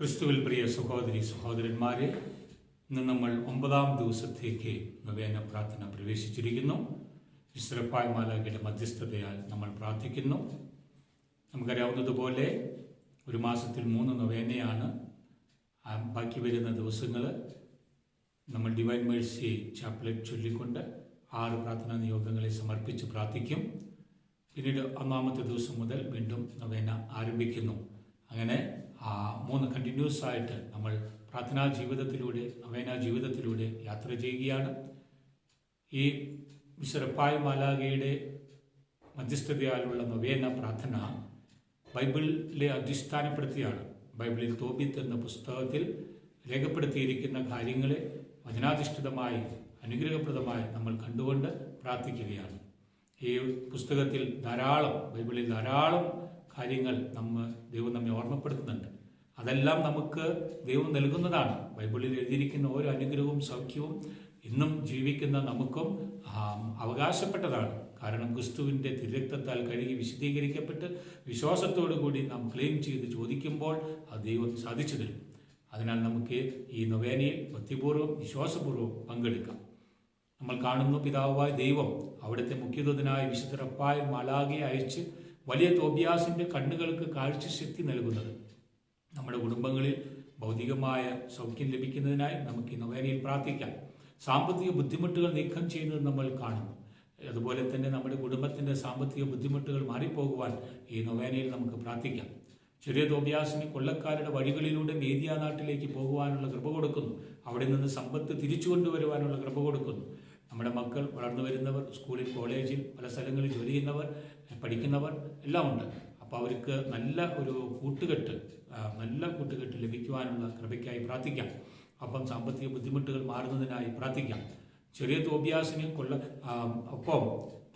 ക്രിസ്തുവിൽ പ്രിയ സഹോദരി സഹോദരന്മാരെ ഇന്ന് നമ്മൾ ഒമ്പതാം ദിവസത്തേക്ക് നവേന പ്രാർത്ഥന പ്രവേശിച്ചിരിക്കുന്നു. ഇസ്രപ്പായ് മാലാഖയുടെ മധ്യസ്ഥതയാൽ നമ്മൾ പ്രാർത്ഥിക്കുന്നു. നമുക്കറിയാവുന്നതുപോലെ ഒരു മാസത്തിൽ മൂന്ന് നൊവേനയാണ്. ബാക്കി വരുന്ന ദിവസങ്ങൾ നമ്മൾ ഡിവൈൻ മേഴ്സി ചാപ്ലറ്റ് ചൊല്ലിക്കൊണ്ട് ആറ് പ്രാർത്ഥനാ നിയോഗങ്ങളെ സമർപ്പിച്ച് പ്രാർത്ഥിക്കും. പിന്നീട് ഒന്നാമത്തെ ദിവസം മുതൽ വീണ്ടും നവേന ആരംഭിക്കുന്നു. അങ്ങനെ മൂന്ന് കണ്ടിന്യൂസ് ആയിട്ട് നമ്മൾ പ്രാർത്ഥനാ ജീവിതത്തിലൂടെ നവേന ജീവിതത്തിലൂടെ യാത്ര ചെയ്യുകയാണ്. ഈ വിശ്വറപ്പായ മാലാകയുടെ മധ്യസ്ഥതയാലുള്ള നവേന പ്രാർത്ഥന ബൈബിളിലെ അടിസ്ഥാനപ്പെടുത്തിയാണ് ബൈബിളിൽ തോബിത്ത് എന്ന പുസ്തകത്തിൽ രേഖപ്പെടുത്തിയിരിക്കുന്ന കാര്യങ്ങളെ വചനാധിഷ്ഠിതമായി അനുഗ്രഹപ്രദമായി നമ്മൾ കണ്ടുകൊണ്ട് പ്രാർത്ഥിക്കുകയാണ്. ഈ പുസ്തകത്തിൽ ധാരാളം ബൈബിളിൽ ധാരാളം കാര്യങ്ങൾ നമ്മൾ ദൈവം നമ്മെ ഓർമ്മപ്പെടുത്തുന്നുണ്ട്. അതെല്ലാം നമുക്ക് ദൈവം നൽകുന്നതാണ്. ബൈബിളിൽ എഴുതിയിരിക്കുന്ന ഓരോ അനുഗ്രഹവും സൗഖ്യവും ഇന്നും ജീവിക്കുന്ന നമുക്കും അവകാശപ്പെട്ടതാണ്. കാരണം ക്രിസ്തുവിന്റെ തിരക്തത്താൽ കഴുകി വിശദീകരിക്കപ്പെട്ട് വിശ്വാസത്തോടു കൂടി നാം ക്ലെയിം ചെയ്ത് ചോദിക്കുമ്പോൾ ആ ദൈവം സാധിച്ചു തരും. അതിനാൽ നമുക്ക് ഈ നൊവേനയിൽ ഭക്തിപൂർവം വിശ്വാസപൂർവം പങ്കെടുക്കാം. നമ്മൾ കാണുന്നു പിതാവായ ദൈവം അവിടുത്തെ മുഖ്യദൂതനായ വിശുദ്ധറപ്പായ മാലാകെ അയച്ച് വലിയ തോബിയാസിന്റെ കണ്ണുകൾക്ക് കാഴ്ചശക്തി നൽകുന്നത്. നമ്മുടെ കുടുംബങ്ങളിൽ ഭൗതികമായ സൗഖ്യം ലഭിക്കുന്നതിനായി നമുക്ക് ഈ നൊവേനയിൽ പ്രാർത്ഥിക്കാം. സാമ്പത്തിക ബുദ്ധിമുട്ടുകൾ നീക്കം ചെയ്യുന്നത് നമ്മൾ കാണുന്നു. അതുപോലെ തന്നെ നമ്മുടെ കുടുംബത്തിന്റെ സാമ്പത്തിക ബുദ്ധിമുട്ടുകൾ മാറിപ്പോകുവാൻ ഈ നൊവേനയിൽ നമുക്ക് പ്രാർത്ഥിക്കാം. ചെറിയ തോബിയാസിന് കൊള്ളക്കാരുടെ വഴികളിലൂടെ മേദിയ നാട്ടിലേക്ക് പോകുവാനുള്ള കൃപ കൊടുക്കുന്നു. അവിടെ നിന്ന് സമ്പത്ത് തിരിച്ചു കൊണ്ടുവരുവാനുള്ള കൃപ കൊടുക്കുന്നു. നമ്മുടെ മക്കൾ വളർന്നു വരുന്നവർ സ്കൂളിൽ കോളേജിൽ പല സ്ഥലങ്ങളിൽ ജോലി ചെയ്യുന്നവർ പഠിക്കുന്നവർ എല്ലാം ഉണ്ട്. അപ്പോൾ അവർക്ക് നല്ല ഒരു കൂട്ടുകെട്ട് നല്ല കൂട്ടുകെട്ട് ലഭിക്കുവാനുള്ള കൃപയ്ക്കായി പ്രാർത്ഥിക്കാം. അപ്പം സാമ്പത്തിക ബുദ്ധിമുട്ടുകൾ മാറുന്നതിനായി പ്രാർത്ഥിക്കാം. ചെറിയ തോബ്യാസിന് കൊള്ള ഒപ്പം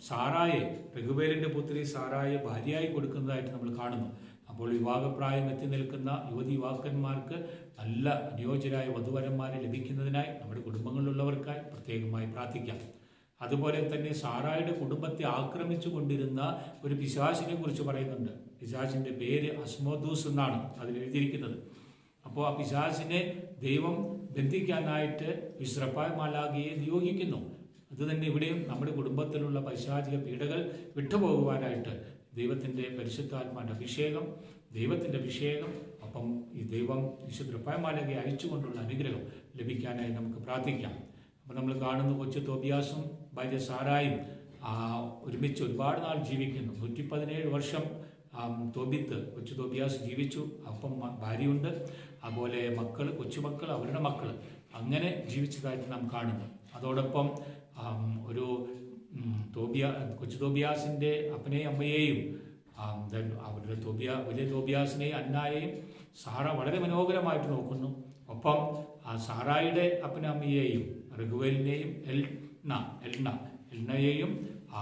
സാറായെ രഘുവേലിന്റെ പുത്രി സാറായെ ഭാര്യയായി കൊടുക്കുന്നതായിട്ട് നമ്മൾ കാണുന്നു. അപ്പോൾ വിവാഹപ്രായം എത്തി നിൽക്കുന്ന യുവതി യുവാക്കന്മാർക്ക് നല്ല അനുയോജ്യരായ വധുവരന്മാരെ ലഭിക്കുന്നതിനായി നമ്മുടെ കുടുംബങ്ങളിലുള്ളവർക്കായി പ്രത്യേകമായി പ്രാർത്ഥിക്കാം. അതുപോലെ തന്നെ സാറായുടെ കുടുംബത്തെ ആക്രമിച്ചു കൊണ്ടിരുന്ന ഒരു പിശാചിനെ കുറിച്ച് പറയുന്നുണ്ട്. പിശാചിന്റെ പേര് അസ്മോദൂസ് എന്നാണ് അതിൽ എഴുതിയിരിക്കുന്നത്. അപ്പോൾ ആ പിശാചിനെ ദൈവം ബന്ധിക്കാനായിട്ട് വിശ്രപ്പായ മാലാഖിയെ നിയോഗിക്കുന്നു. അതുതന്നെ ഇവിടെയും നമ്മുടെ കുടുംബത്തിലുള്ള പൈശാചിക പീഡകൾ വിട്ടുപോകുവാനായിട്ട് ദൈവത്തിന്റെ പരിശുദ്ധാത്മാന്റെ അഭിഷേകം ദൈവത്തിന്റെ അഭിഷേകം അപ്പം ഈ ദൈവം വിശുദ്ധപ്പായമാലകെ മാലകെ അയച്ചുകൊണ്ടുള്ള അനുഗ്രഹം ലഭിക്കാനായി നമുക്ക് പ്രാർത്ഥിക്കാം. അപ്പം നമ്മൾ കാണുന്ന കൊച്ചു തോബിയാസും ഭാര്യ സാറായും ഒരുമിച്ച് ഒരുപാട് നാൾ ജീവിക്കുന്നു. നൂറ്റി പതിനേഴ് വർഷം തോബിത്ത് കൊച്ചു തോബിയാസ് ജീവിച്ചു. അപ്പം ഭാര്യയുണ്ട്. അതുപോലെ മക്കൾ കൊച്ചുമക്കൾ അവരുടെ മക്കൾ അങ്ങനെ ജീവിച്ചതായിട്ട് നാം കാണുന്നു. അതോടൊപ്പം ഒരു തോബിയ കൊച്ചു തോബിയാസിന്റെ അപ്പനെയും അമ്മയെയും അവരുടെ തോബിയ വലിയ തോബിയാസിനെയും അന്നായെയും സാറ വളരെ മനോഹരമായിട്ട് നോക്കുന്നു. ഒപ്പം സാറായുടെ അപ്പനമ്മയെയും റഘുവേലിനെയും എൽന എൽന എൽനയെയും ആ,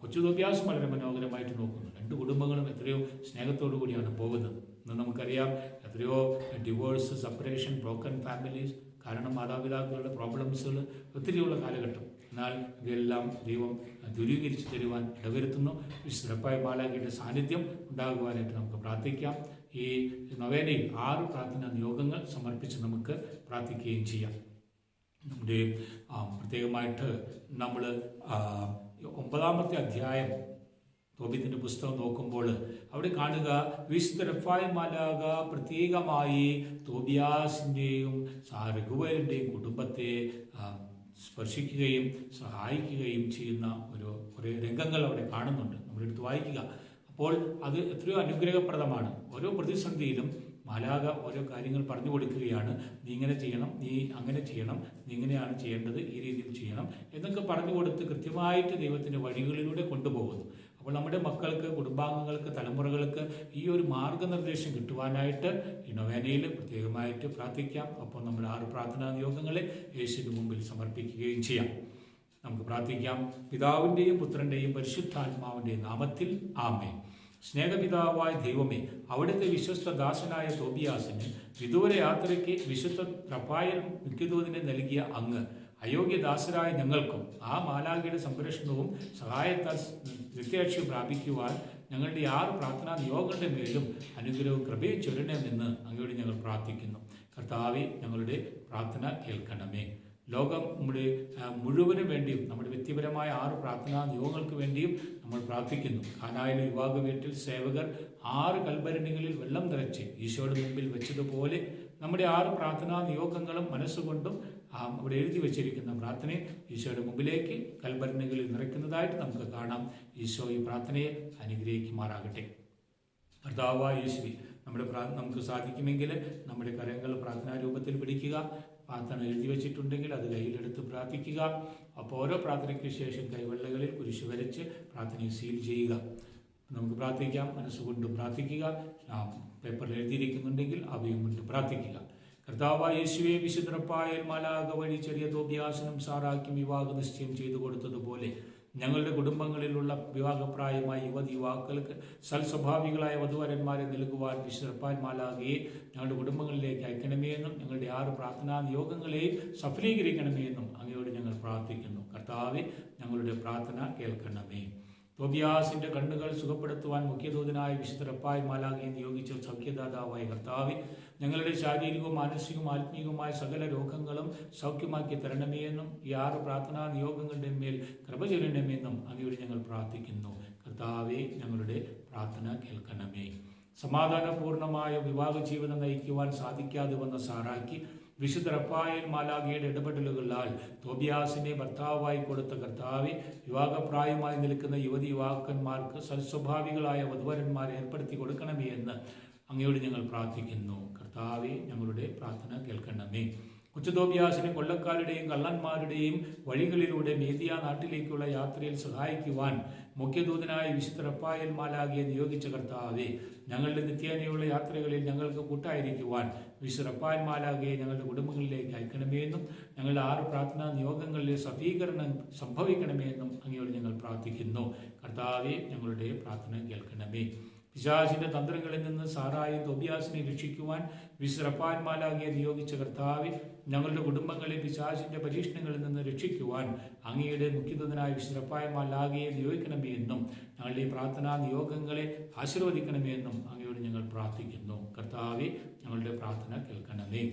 കൊച്ചു തോബിയാസും വളരെ മനോഹരമായിട്ട് നോക്കുന്നു രണ്ട് കുടുംബങ്ങളും എത്രയോ സ്നേഹത്തോടു കൂടിയാണ് പോകുന്നത്. ഇന്ന് നമുക്കറിയാം എത്രയോ ഡിവോഴ്സ് സെപ്പറേഷൻ ബ്രോക്കൺ ഫാമിലീസ് കാരണം മാതാപിതാക്കളുടെ പ്രോബ്ലംസുകൾ ഒത്തിരിയുള്ള കാലഘട്ടം. എന്നാൽ ഇവയെല്ലാം ദൈവം ദുരീകരിച്ച് തരുവാൻ ഇടവരുത്തുന്നു. വിശ്രപ്പായ മാലാഖയുടെ സാന്നിധ്യം ഉണ്ടാകുവാനായിട്ട് നമുക്ക് പ്രാർത്ഥിക്കാം. ഈ നവേനയിൽ ആറ് പ്രാർത്ഥനാ നിയോഗങ്ങൾ സമർപ്പിച്ച് നമുക്ക് പ്രാർത്ഥിക്കുകയും ചെയ്യാം. നമ്മുടെ പ്രത്യേകമായിട്ട് നമ്മൾ ഒമ്പതാമത്തെ അധ്യായം തോബിത്തിന്റെ പുസ്തകം നോക്കുമ്പോൾ അവിടെ കാണുക വിശുദ്ധ റഫായ് മാലാക പ്രത്യേകമായി തോബിയാസിന്റെയും രഘുവലിന്റെയും കുടുംബത്തെ സ്പർശിക്കുകയും സഹായിക്കുകയും ചെയ്യുന്ന ഒരു കുറേ രംഗങ്ങൾ അവിടെ കാണുന്നുണ്ട്. നമ്മളെടുത്ത് വായിക്കുക. അപ്പോൾ അത് എത്രയോ അനുഗ്രഹപ്രദമാണ്. ഓരോ പ്രതിസന്ധിയിലും മാലാക ഓരോ കാര്യങ്ങൾ പറഞ്ഞു കൊടുക്കുകയാണ്. നീ ഇങ്ങനെ ചെയ്യണം നീ അങ്ങനെ ചെയ്യണം നീ ഇങ്ങനെയാണ് ചെയ്യേണ്ടത് ഈ രീതിയിൽ ചെയ്യണം എന്നൊക്കെ പറഞ്ഞു കൊടുത്ത് കൃത്യമായിട്ട് ദൈവത്തിന്റെ വഴികളിലൂടെ കൊണ്ടുപോകുന്നു. അപ്പോൾ നമ്മുടെ മക്കൾക്ക് കുടുംബാംഗങ്ങൾക്ക് തലമുറകൾക്ക് ഈ ഒരു മാർഗനിർദ്ദേശം കിട്ടുവാനായിട്ട് ഈ നൊവേനയിൽ പ്രത്യേകമായിട്ട് പ്രാർത്ഥിക്കാം. അപ്പോൾ നമ്മുടെ ആറ് പ്രാർത്ഥനാ നിയോഗങ്ങളെ യേശുവിന് മുമ്പിൽ സമർപ്പിക്കുകയും ചെയ്യാം. നമുക്ക് പ്രാർത്ഥിക്കാം. പിതാവിന്റെയും പുത്രന്റെയും പരിശുദ്ധാത്മാവിന്റെയും നാമത്തിൽ ആമേ സ്നേഹപിതാവായ ദൈവമേ അവിടുത്തെ വിശ്വസ്ത ദാസനായ തോബിയാസിന് വിദൂര യാത്രയ്ക്ക് വിശുദ്ധ പ്രപായൽ മിക്കതോതിനെ നൽകിയ അങ്ങ്. അയോഗ്യദാസരായ ഞങ്ങൾക്കും ആ മാലാഖയുടെ സംരക്ഷണവും സഹായത്താൽ നിത്യാക്ഷി പ്രാപിക്കുവാൻ ഞങ്ങളുടെ ആറ് പ്രാർത്ഥനാ നിയോഗങ്ങളുടെ മേലും അനുഗ്രഹവും കൃപയും ചൊരണമെന്ന് അങ്ങയോട് ഞങ്ങൾ പ്രാർത്ഥിക്കുന്നു. കർത്താവെ ഞങ്ങളുടെ പ്രാർത്ഥന കേൾക്കണമേ. ലോകം നമ്മുടെ മുഴുവനും വേണ്ടിയും നമ്മുടെ വ്യക്തിപരമായ ആറ് പ്രാർത്ഥനാ നിയോഗങ്ങൾക്ക് വേണ്ടിയും നമ്മൾ പ്രാർത്ഥിക്കുന്നു. കാനായിലെ വിവാഹ വീട്ടിൽ സേവകർ ആറ് കൽഭരണികളിൽ വെള്ളം നിറച്ച് ഈശോയുടെ മുമ്പിൽ വെച്ചതുപോലെ നമ്മുടെ ആറ് പ്രാർത്ഥനാ നിയോഗങ്ങളും മനസ്സുകൊണ്ടും അവിടെ എഴുതി വച്ചിരിക്കുന്ന പ്രാർത്ഥനയെ ഈശോയുടെ മുമ്പിലേക്ക് കൽഭരണികളിൽ നിറയ്ക്കുന്നതായിട്ട് നമുക്ക് കാണാം. ഈശോ ഈ പ്രാർത്ഥനയെ അനുഗ്രഹിക്കുമാറാകട്ടെ. കർത്താവായ ഈശ്വരി നമ്മുടെ നമുക്ക് സാധിക്കുമെങ്കിൽ നമ്മുടെ കരങ്ങൾ പ്രാർത്ഥനാ രൂപത്തിൽ പിടിക്കുക പ്രാർത്ഥന എഴുതി വെച്ചിട്ടുണ്ടെങ്കിൽ അത് കയ്യിലെടുത്ത് പ്രാർത്ഥിക്കുക. അപ്പോൾ ഓരോ പ്രാർത്ഥനയ്ക്ക് ശേഷം കൈവെള്ളകളിൽ കുരിശ് വരച്ച് പ്രാർത്ഥനയെ സീൽ ചെയ്യുക. നമുക്ക് പ്രാർത്ഥിക്കാം മനസ്സുകൊണ്ട് പ്രാർത്ഥിക്കുക. പേപ്പറിൽ എഴുതിയിരിക്കുന്നുണ്ടെങ്കിൽ അവയും കൊണ്ട് പ്രാർത്ഥിക്കുക. കർത്താവായ യേശുവെ വിശുദ്ധപ്പായൽ മാലാക വഴി ചെറിയ തോപ്യാസനം സാറാക്കി വിവാഹ നിശ്ചയം ചെയ്തു കൊടുത്തതുപോലെ ഞങ്ങളുടെ കുടുംബങ്ങളിലുള്ള വിവാഹപ്രായമായ യുവതി യുവാക്കൾക്ക് സൽസ്വഭാവികളായ വധുവരന്മാരെ നൽകുവാൻ വിശുദ്ധപ്പാൻ മാലാകയെ ഞങ്ങളുടെ കുടുംബങ്ങളിലേക്ക് അയക്കണമേ എന്നും ഞങ്ങളുടെ ആറ് പ്രാർത്ഥനാ നിയോഗങ്ങളെ സഫലീകരിക്കണമേ എന്നും അങ്ങയോട് ഞങ്ങൾ പ്രാർത്ഥിക്കുന്നു. കർത്താവെ ഞങ്ങളുടെ പ്രാർത്ഥന കേൾക്കണമേ. തോബിയാസിന്റെ കണ്ണുകൾ സുഖപ്പെടുത്തുവാൻ മുഖ്യദൂതനായ വിശുദ്ധരപ്പായ മാലാകെ നിയോഗിച്ച സൗഖ്യദാതാവായ കർത്താവെ ഞങ്ങളുടെ ശാരീരികവും മാനസികവും ആത്മീയവുമായ സകല രോഗങ്ങളും സൗഖ്യമാക്കി തരണമേ എന്നും ഈ ആറ് പ്രാർത്ഥനാ നിയോഗങ്ങളുടെ മേൽ കൃപ ചൊല്ലണമെന്നും അങ്ങയോട് ഞങ്ങൾ പ്രാർത്ഥിക്കുന്നു. കർത്താവെ ഞങ്ങളുടെ പ്രാർത്ഥന കേൾക്കണമേ. സമാധാനപൂർണമായ വിവാഹ ജീവിതം നയിക്കുവാൻ സാധിക്കാതെ വന്ന സാറാക്കി വിശുദ്ധ റപ്പായൽ മാലാഖയുടെ ഇടപെടലുകളാൽ തോബിയാസിനെ ഭർത്താവായി കൊടുത്ത കർത്താവെ വിവാഹപ്രായമായി നിൽക്കുന്ന യുവതി യുവാക്കന്മാർക്ക് സൽസ്വഭാവികളായ വധുവരന്മാരെ ഏർപ്പെടുത്തി കൊടുക്കണമേ എന്ന് അങ്ങയോട് ഞങ്ങൾ പ്രാർത്ഥിക്കുന്നു. കർത്താവെ ഞങ്ങളുടെ പ്രാർത്ഥന കേൾക്കണമേ. കൊച്ചുതോബിയാസിനെ കൊള്ളക്കാരുടെയും കള്ളന്മാരുടെയും വഴികളിലൂടെ മേദിയ നാട്ടിലേക്കുള്ള യാത്രയിൽ സഹായിക്കുവാൻ മുഖ്യദൂതനായ വിശുദ്ധ റപ്പായൽ മാലാകിയെ നിയോഗിച്ച കർത്താവെ ഞങ്ങളുടെ നിത്യേനയുള്ള യാത്രകളിൽ ഞങ്ങൾക്ക് കൂട്ടായിരിക്കുവാൻ വിശുദ്ധ മാലാകിയെ ഞങ്ങളുടെ കുടുംബങ്ങളിലേക്ക് അയക്കണമേ എന്നും ഞങ്ങളുടെ ആറ് പ്രാർത്ഥനാ നിയോഗങ്ങളിലെ സഫീകരണം സംഭവിക്കണമേ എന്നും അങ്ങയോട് ഞങ്ങൾ പ്രാർത്ഥിക്കുന്നു. കർത്താവെ ഞങ്ങളുടെ പ്രാർത്ഥന കേൾക്കണമേ. പിശാചിന്റെ തന്ത്രങ്ങളിൽ നിന്ന് സാറായി തൊബിയാസിനെ രക്ഷിക്കുവാൻ വിശ്രപ്പാൻമാലാകിയെ നിയോഗിച്ച കർത്താവ് ഞങ്ങളുടെ കുടുംബങ്ങളെ പിശാചിന്റെ പരീക്ഷണങ്ങളിൽ നിന്ന് രക്ഷിക്കുവാൻ അങ്ങയുടെ മുഖ്യതനായ വിശ്രപ്പായ്മാലാകിയെ നിയോഗിക്കണമേ എന്നും ഞങ്ങളുടെ പ്രാർത്ഥനാ നിയോഗങ്ങളെ ആശീർവദിക്കണമേ എന്നും അങ്ങയോട് ഞങ്ങൾ പ്രാർത്ഥിക്കുന്നു. കർത്താവെ ഞങ്ങളുടെ പ്രാർത്ഥന കേൾക്കണമേ.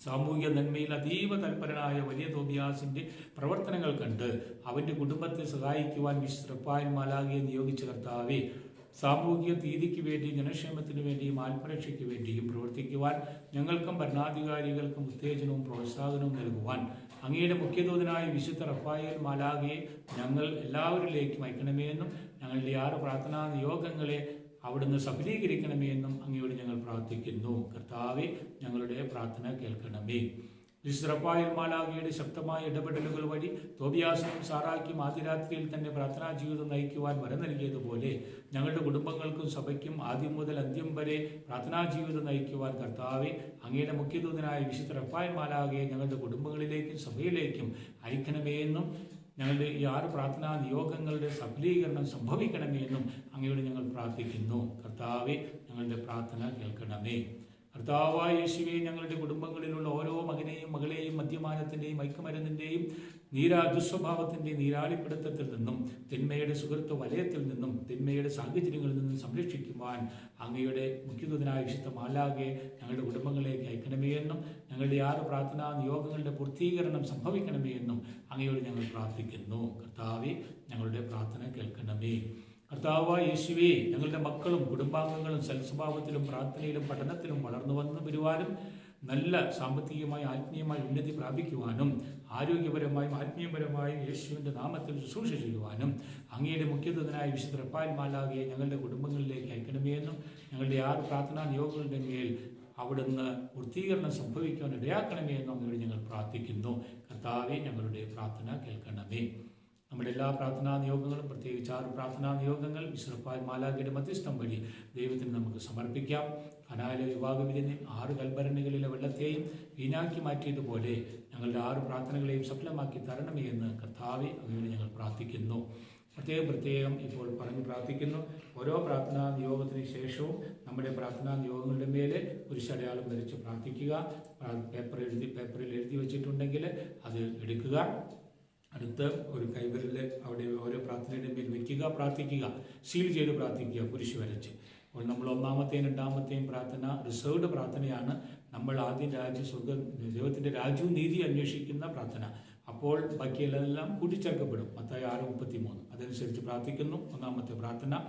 സാമൂഹിക നന്മയിൽ അതീവ തൽപരനായ വലിയ തോബിയാസിന്റെ പ്രവർത്തനങ്ങൾ കണ്ട് അവന്റെ കുടുംബത്തെ സഹായിക്കുവാൻ വിശ്രപ്പായ്മാലാകിയെ നിയോഗിച്ച കർത്താവെ സാമൂഹിക നീതിക്ക് വേണ്ടിയും ജനക്ഷേമത്തിന് വേണ്ടിയും ആത്മരക്ഷയ്ക്ക് വേണ്ടിയും പ്രവർത്തിക്കുവാൻ ഞങ്ങൾക്കും ഭരണാധികാരികൾക്കും ഉത്തേജനവും പ്രോത്സാഹനവും നൽകുവാൻ അങ്ങയുടെ മുഖ്യദൂതനായ വിശുദ്ധ റഫായേൽ മാലാഗയെ ഞങ്ങൾ എല്ലാവരിലേക്കും അയക്കണമേ എന്നും ഞങ്ങളുടെ ആറ് പ്രാർത്ഥനാ നിയോഗങ്ങളെ അവിടുന്ന് സഫലീകരിക്കണമേ എന്നും അങ്ങയോട് ഞങ്ങൾ പ്രാർത്ഥിക്കുന്നു. കർത്താവെ ഞങ്ങളുടെ പ്രാർത്ഥന കേൾക്കണമേ. വിശ്രപ്പായൽ മാലാഖയുടെ ശക്തമായ ഇടപെടലുകൾ വഴി തോബിയാസിനും സാറാക്കും ആദ്യരാത്രിയിൽ തന്നെ പ്രാർത്ഥനാ ജീവിതം നയിക്കുവാൻ വരം നൽകിയതുപോലെ ഞങ്ങളുടെ കുടുംബങ്ങൾക്കും സഭയ്ക്കും ആദ്യം മുതൽ അന്ത്യം വരെ പ്രാർത്ഥനാ ജീവിതം നയിക്കുവാൻ കർത്താവെ അങ്ങയുടെ മുഖ്യദൂതനായ വിശുദ്ധ റപ്പായൽ മാലാഖയെ ഞങ്ങളുടെ കുടുംബങ്ങളിലേക്കും സഭയിലേക്കും അയക്കണമേ എന്നും ഞങ്ങളുടെ ഈ ആറ് പ്രാർത്ഥനാ നിയോഗങ്ങളുടെ സഫലീകരണം സംഭവിക്കണമേ എന്നും അങ്ങയോട് ഞങ്ങൾ പ്രാർത്ഥിക്കുന്നു. കർത്താവെ ഞങ്ങളുടെ പ്രാർത്ഥന കേൾക്കണമേ. കർത്താവായ യേശുവെ ഞങ്ങളുടെ മകളെയും മദ്യപാനത്തിന്റെയും മയക്കുമരുന്നിന്റെയും നീരാ ദുസ്വഭാവത്തിന്റെ നീരാളിപ്പിടുത്തത്തിൽ നിന്നും തിന്മയുടെ സുഹൃത്ത് വലയത്തിൽ നിന്നും തിന്മയുടെ സാഹചര്യങ്ങളിൽ നിന്നും സംരക്ഷിക്കുവാൻ അങ്ങയുടെ മുഖ്യദൂതനായ വിശുദ്ധ മാലാകെ ഞങ്ങളുടെ കുടുംബങ്ങളിലേക്ക് അയക്കണമേ എന്നും ഞങ്ങളുടെ ആറ് പ്രാർത്ഥനാ നിയോഗങ്ങളുടെ പൂർത്തീകരണം സംഭവിക്കണമേ എന്നും അങ്ങയോട് ഞങ്ങൾ പ്രാർത്ഥിക്കുന്നു. കർത്താവെ ഞങ്ങളുടെ പ്രാർത്ഥന കേൾക്കണമേ. കർത്താവായ യേശുവേ ഞങ്ങളുടെ മക്കളും കുടുംബാംഗങ്ങളും സൽസ്വഭാവത്തിലും പ്രാർത്ഥനയിലും പഠനത്തിലും വളർന്നു വന്നു വരുവാനും നല്ല സാമ്പത്തികമായി ആത്മീയമായി ഉന്നതി പ്രാപിക്കുവാനും ആരോഗ്യപരമായും ആത്മീയപരമായും യേശുവിന്റെ നാമത്തിൽ ശുശ്രൂഷ ചെയ്യുവാനും അങ്ങയുടെ മുഖ്യതനായ വിശുദ്ധ റപ്പാൽ മാലാകെ ഞങ്ങളുടെ കുടുംബങ്ങളിലേക്ക് അയക്കണമേ എന്നും ഞങ്ങളുടെ ആറ് പ്രാർത്ഥനാ നിയോഗങ്ങളുടെ മേൽ അവിടുന്ന് പൂർത്തീകരണം സംഭവിക്കുവാൻ ഇടയാക്കണമേ എന്നും അങ്ങയോട് ഞങ്ങൾ പ്രാർത്ഥിക്കുന്നു. കർത്താവെ ഞങ്ങളുടെ പ്രാർത്ഥന കേൾക്കണമേ. നമ്മുടെ എല്ലാ പ്രാർത്ഥനാ നിയോഗങ്ങളും പ്രത്യേകിച്ച് ആറ് പ്രാർത്ഥനാ നിയോഗങ്ങൾ വിശ്രപ്പാൽ മാലാഖയുടെ മധ്യസ്ഥം വഴി ദൈവത്തിന് നമുക്ക് സമർപ്പിക്കാം. കനാലിലെ വിവാഹവിരുന്നിൽ ആറ് കൽഭരണികളിലെ വെള്ളത്തെയും വീണാക്കി മാറ്റിയതുപോലെ ഞങ്ങളുടെ ആറ് പ്രാർത്ഥനകളെയും സഫലമാക്കി തരണമേ എന്ന് കർത്താവെ അവയോട് ഞങ്ങൾ പ്രാർത്ഥിക്കുന്നു. പ്രത്യേകം പ്രത്യേകം ഇപ്പോൾ പറഞ്ഞു പ്രാർത്ഥിക്കുന്നു. ഓരോ പ്രാർത്ഥനാ നിയോഗത്തിന് ശേഷവും നമ്മുടെ പ്രാർത്ഥനാ നിയോഗങ്ങളുടെ മേലെ ശടയാളം വരച്ച് പ്രാർത്ഥിക്കുക. പേപ്പർ എഴുതി പേപ്പറിൽ എഴുതി വെച്ചിട്ടുണ്ടെങ്കിൽ അത് എടുക്കുക. അടുത്ത ഒരു കൈവിരൽ അവിടെ ഓരോ പ്രാർത്ഥനയുടെ മേൽ വയ്ക്കുക പ്രാർത്ഥിക്കുക സീൽ ചെയ്ത് പ്രാർത്ഥിക്കുക കുരിശ് വരച്ച്. അപ്പോൾ നമ്മൾ ഒന്നാമത്തെയും രണ്ടാമത്തെയും പ്രാർത്ഥന റിസർവ്ഡ് പ്രാർത്ഥനയാണ്. നമ്മൾ ആദ്യം രാജ്യ സ്വർഗ ദൈവത്തിന്റെ രാജ്യവും നീതി അന്വേഷിക്കുന്ന പ്രാർത്ഥന. അപ്പോൾ ബാക്കിയെല്ലാം കൂട്ടിച്ചേർക്കപ്പെടും. മത്തായി ആറ് മുപ്പത്തി മൂന്ന് അതനുസരിച്ച് പ്രാർത്ഥിക്കുന്നു. ഒന്നാമത്തെ പ്രാർത്ഥന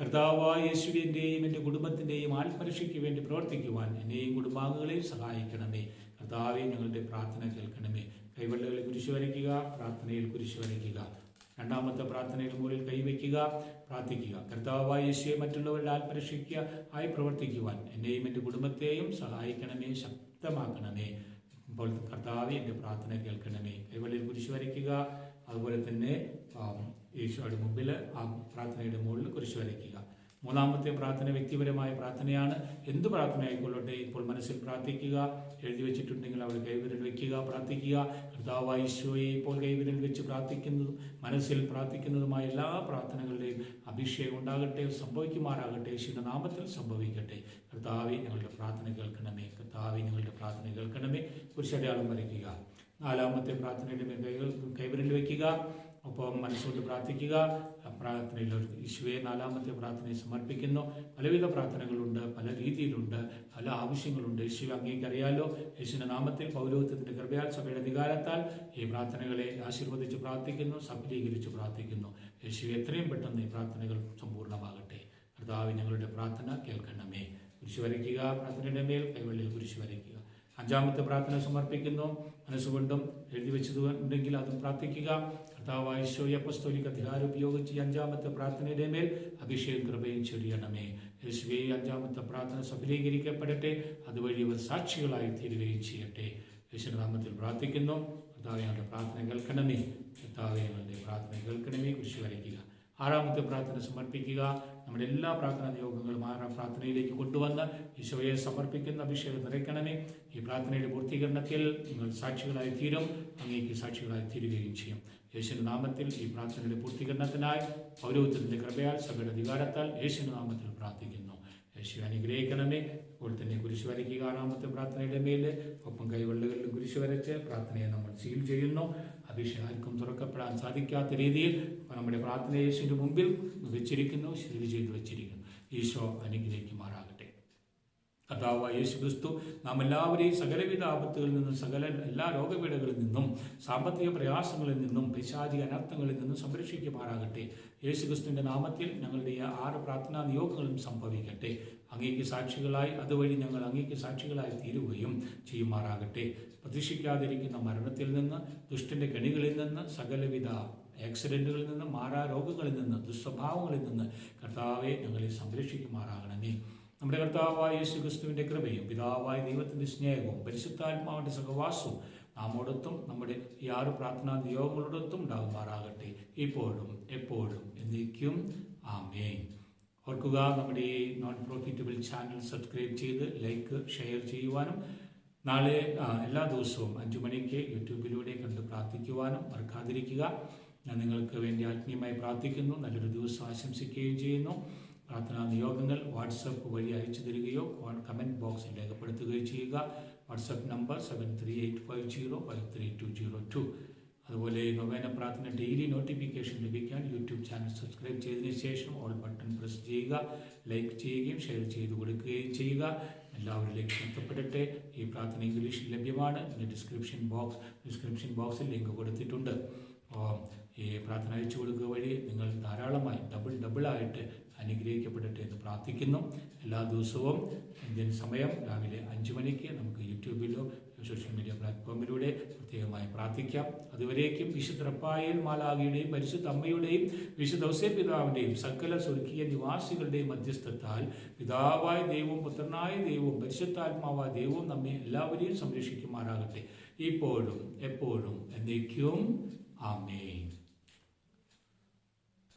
കർത്താവായ യേശുവിന്റെയും എന്റെ കുടുംബത്തിന്റെയും ആത്മരക്ഷയ്ക്ക് വേണ്ടി പ്രവർത്തിക്കുവാൻ എന്നെയും കുടുംബാംഗങ്ങളെയും സഹായിക്കണമേ. കർത്താവെ ഞങ്ങളുടെ പ്രാർത്ഥന കേൾക്കണമേ. കൈവെള്ളകളിൽ കുരിശ് വരയ്ക്കുക പ്രാർത്ഥനയിൽ കുരിശ് വരയ്ക്കുക. രണ്ടാമത്തെ പ്രാർത്ഥനയിൽ മുകളിൽ കൈവയ്ക്കുക പ്രാർത്ഥിക്കുക. കർത്താവായ യേശുവെ മറ്റുള്ളവരുടെ ആത്മരക്ഷിക്കുക ആയി പ്രവർത്തിക്കുവാൻ എന്നെയും എന്റെ കുടുംബത്തെയും സഹായിക്കണമേ ശക്തമാക്കണമേ. ഇപ്പോൾ കർത്താവ് എന്റെ പ്രാർത്ഥന കേൾക്കണമേ. കൈവെള്ളിൽ കുരിശ് വരയ്ക്കുക അതുപോലെ തന്നെ യേശുവയുടെ മുമ്പിൽ ആ പ്രാർത്ഥനയുടെ മുകളിൽ കുരിശ് വരയ്ക്കുക. മൂന്നാമത്തെ പ്രാർത്ഥന വ്യക്തിപരമായ പ്രാർത്ഥനയാണ്. എന്ത് പ്രാർത്ഥന ആയിക്കൊള്ളട്ടെ ഇപ്പോൾ മനസ്സിൽ പ്രാർത്ഥിക്കുക എഴുതി വെച്ചിട്ടുണ്ടെങ്കിൽ അവിടെ കൈവിരൽ വയ്ക്കുക പ്രാർത്ഥിക്കുക. കർത്താവായ ഈശോയെ ഇപ്പോൾ കൈവിരൽ വെച്ച് പ്രാർത്ഥിക്കുന്നതും മനസ്സിൽ പ്രാർത്ഥിക്കുന്നതുമായ എല്ലാ പ്രാർത്ഥനകളുടെയും അഭിഷേകം ഉണ്ടാകട്ടെ സംഭവിക്കുമാറാകട്ടെ യേശുവിന്റെ നാമത്തിൽ സംഭവിക്കട്ടെ. കർത്താവെ ഞങ്ങളുടെ പ്രാർത്ഥന കേൾക്കണമേ. കർത്താവെ ഞങ്ങളുടെ പ്രാർത്ഥന കേൾക്കണമേ. കുരിശടയാളം വരയ്ക്കുക. നാലാമത്തെ പ്രാർത്ഥനയുടെ കൈവിരൽ വയ്ക്കുക ഒപ്പം മനസ്സുകൊണ്ട് പ്രാർത്ഥിക്കുക. പ്രാർത്ഥനയിൽ ഈശോയെ നാലാമത്തെ പ്രാർത്ഥനയെ സമർപ്പിക്കുന്നു. പലവിധ പ്രാർത്ഥനകളുണ്ട് പല രീതിയിലുണ്ട് പല ആവശ്യങ്ങളുണ്ട്. യേശു അങ്ങേക്ക് അറിയാലോ യേശുവിന്റെ നാമത്തിൽ പൗരോഹിത്യത്തിന്റെ കൃപയാൽ സഭയുടെ അധികാരത്താൽ ഈ പ്രാർത്ഥനകളെ ആശീർവദിച്ച് പ്രാർത്ഥിക്കുന്നു സഫലീകരിച്ച് പ്രാർത്ഥിക്കുന്നു. യേശു എത്രയും പെട്ടെന്ന് ഈ പ്രാർത്ഥനകൾ സമ്പൂർണമാകട്ടെ കർത്താവ് ഞങ്ങളുടെ പ്രാർത്ഥന കേൾക്കണമേ. കുരിശു വരയ്ക്കുക പ്രാർത്ഥനയുടെ മേൽ കൈവെള്ളിൽ കുരിശു വരയ്ക്കുക. അഞ്ചാമത്തെ പ്രാർത്ഥന സമർപ്പിക്കുന്നു. മനസ്സുകൊണ്ടും എഴുതി വെച്ചതുണ്ടെങ്കിൽ അതും പ്രാർത്ഥിക്കുക. കർത്താവായ ഈശോയെ അധികാരം ഉപയോഗിച്ച് അഞ്ചാമത്തെ പ്രാർത്ഥനയുടെ മേൽ അഭിഷേകം കൃപയും ചൊരിയണമേ യേശുവേ അഞ്ചാമത്തെ പ്രാർത്ഥന സഫലീകരിക്കപ്പെടട്ടെ അതുവഴി അവർ സാക്ഷികളായി തീരുകയും ചെയ്യട്ടെ. യേശുനാമത്തിൽ പ്രാർത്ഥിക്കുന്നു. കർത്താവെ ഞങ്ങളുടെ പ്രാർത്ഥന കേൾക്കണമേ. കർത്താവെ ഞങ്ങളുടെ പ്രാർത്ഥന കേൾക്കണമേ. കുറിച്ച് വരയ്ക്കുക. ആറാമത്തെ പ്രാർത്ഥന സമർപ്പിക്കുക. നമ്മുടെ എല്ലാ പ്രാർത്ഥനാ നിയോഗങ്ങളും ആറാം പ്രാർത്ഥനയിലേക്ക് കൊണ്ടുവന്ന് ഈശോയെ സമർപ്പിക്കുന്ന അഭിഷേകം നിറയ്ക്കണമേ. ഈ പ്രാർത്ഥനയുടെ പൂർത്തീകരണത്തിൽ നിങ്ങൾ സാക്ഷികളായി തീരും. അങ്ങേക്ക് സാക്ഷികളായി തീരുകയും ചെയ്യും. യേശുവിന്റെ നാമത്തിൽ ഈ പ്രാർത്ഥനയുടെ പൂർത്തീകരണത്തിനായി പൗരോഹിത്യത്തിന്റെ കൃപയാൽ സഭയുടെ അധികാരത്താൽ യേശുവിന്റെ നാമത്തിൽ പ്രാർത്ഥിക്കുന്നു. യേശു അനുഗ്രഹിക്കണമേ. അപ്പോൾ തന്നെ കുരിശ് വരയ്ക്കുക ആറാമത്തെ പ്രാർത്ഥനയുടെ മേൽ ഒപ്പം കൈവെള്ളുകളിലും കുരിശ് വരച്ച് പ്രാർത്ഥനയെ നമ്മൾ സീൽ ചെയ്യുന്നു. അഭിഷേകം ആർക്കും തുറക്കപ്പെടാൻ സാധിക്കാത്ത രീതിയിൽ നമ്മുടെ പ്രാർത്ഥന യേശുവിന്റെ മുമ്പിൽ വെച്ചിരിക്കുന്നു. സീൽ ചെയ്ത് വെച്ചിരിക്കുന്നു. ഈശോ അനുഗ്രഹിക്കുമാറാകട്ടെ. കർത്താവായ യേശു ക്രിസ്തു നാം എല്ലാവരെയും സകലവിധ ആപത്തുകളിൽ നിന്നും സകല എല്ലാ രോഗപീഠകളിൽ നിന്നും സാമ്പത്തിക പ്രയാസങ്ങളിൽ നിന്നും പൈശാചിക അനർത്ഥങ്ങളിൽ നിന്നും സംരക്ഷിക്കുമാറാകട്ടെ. യേശു ക്രിസ്തുവിന്റെ നാമത്തിൽ ഞങ്ങളുടെ ആറ് പ്രാർത്ഥനാ നിയോഗങ്ങളും സംഭവിക്കട്ടെ. അങ്ങേക്ക് സാക്ഷികളായി അതുവഴി ഞങ്ങൾ അങ്ങേക്ക് സാക്ഷികളായി തീരുകയും ചെയ്യുമാറാകട്ടെ. പ്രതീക്ഷിക്കാതിരിക്കുന്ന മരണത്തിൽ നിന്ന് ദുഷ്ടന്റെ കെണികളിൽ നിന്ന് സകലവിധ ആക്സിഡന്റുകളിൽ നിന്ന് മാറാ രോഗങ്ങളിൽ നിന്ന് ദുസ്വഭാവങ്ങളിൽ നിന്ന് കർത്താവെ ഞങ്ങളെ സംരക്ഷിക്കുമാറാകണമേ. നമ്മുടെ കർത്താവായ യേശു ക്രിസ്തുവിന്റെ കൃപയും പിതാവായ ദൈവത്തിന്റെ സ്നേഹവും പരിശുദ്ധാത്മാവിന്റെ സഹവാസവും നാമോടൊത്തും നമ്മുടെ ഈ ആറ് പ്രാർത്ഥനാ നിയോഗങ്ങളോടൊത്തും ഉണ്ടാകുമാറാകട്ടെ. ഇപ്പോഴും എപ്പോഴും എന്നേക്കും. ആമേ ഓർക്കുക നമ്മുടെ ഈ നോൺ പ്രോഫിറ്റബിൾ ചാനൽ സബ്സ്ക്രൈബ് ചെയ്ത് ലൈക്ക് ഷെയർ ചെയ്യുവാനും നാളെ എല്ലാ ദിവസവും അഞ്ചു മണിക്ക് യൂട്യൂബിലൂടെ കണ്ട് പ്രാർത്ഥിക്കുവാനും മറക്കാതിരിക്കുക. ഞാൻ നിങ്ങൾക്ക് വേണ്ടി ആത്മീയമായി പ്രാർത്ഥിക്കുന്നു. നല്ലൊരു ദിവസം ആശംസിക്കുകയും ചെയ്യുന്നു. പ്രാർത്ഥനാ നിയോഗങ്ങൾ വാട്സപ്പ് വഴി അയച്ചു തരികയോ കമന്റ് ബോക്സിൽ രേഖപ്പെടുത്തുകയോ ചെയ്യുക. WhatsApp number seven three eight five zero five three two zero two അതുപോലെ നൊവേന പ്രാർത്ഥന ഡെയിലി നോട്ടിഫിക്കേഷൻ ലഭിക്കാൻ യൂട്യൂബ് ചാനൽ സബ്സ്ക്രൈബ് ചെയ്തതിന് ശേഷം ഓൾ ബട്ടൺ പ്രസ് ചെയ്യുക ലൈക്ക് ചെയ്യുകയും ഷെയർ ചെയ്ത് കൊടുക്കുകയും ചെയ്യുക. എല്ലാവരിലേക്കും എത്തപ്പെടട്ടെ. ഈ പ്രാർത്ഥന ഇംഗ്ലീഷിൽ ലഭ്യമാണ്. ഇതിന്റെ ഡിസ്ക്രിപ്ഷൻ ബോക്സ് ഡിസ്ക്രിപ്ഷൻ ബോക്സിൽ ലിങ്ക് കൊടുത്തിട്ടുണ്ട്. ഈ പ്രാർത്ഥന അയച്ചു കൊടുക്കുക വഴി നിങ്ങൾ ധാരാളമായി ഡബിൾ ഡബിളായിട്ട് അനുഗ്രഹിക്കപ്പെടട്ടെ എന്ന് പ്രാർത്ഥിക്കുന്നു. എല്ലാ ദിവസവും ഇന്ത്യൻ സമയം രാവിലെ അഞ്ച് മണിക്ക് നമുക്ക് യൂട്യൂബിലോ സോഷ്യൽ മീഡിയ പ്ലാറ്റ്ഫോമിലൂടെ പ്രത്യേകമായി പ്രാർത്ഥിക്കാം. അതുവരേക്കും വിശുദ്ധ റപ്പായൽ പരിശുദ്ധ അമ്മയുടെയും വിശുദ്ധ ഔസേ പിതാവിന്റെയും സകല സ്വർഗീയ നിവാസികളുടെയും മധ്യസ്ഥത്താൽ പിതാവായ ദൈവവും പുത്രനായ ദൈവവും പരിശുദ്ധാത്മാവായ ദൈവവും നമ്മെ എല്ലാവരെയും സംരക്ഷിക്കുമാറാകട്ടെ. ഇപ്പോഴും എപ്പോഴും എന്നേക്കും. ആമേൻ.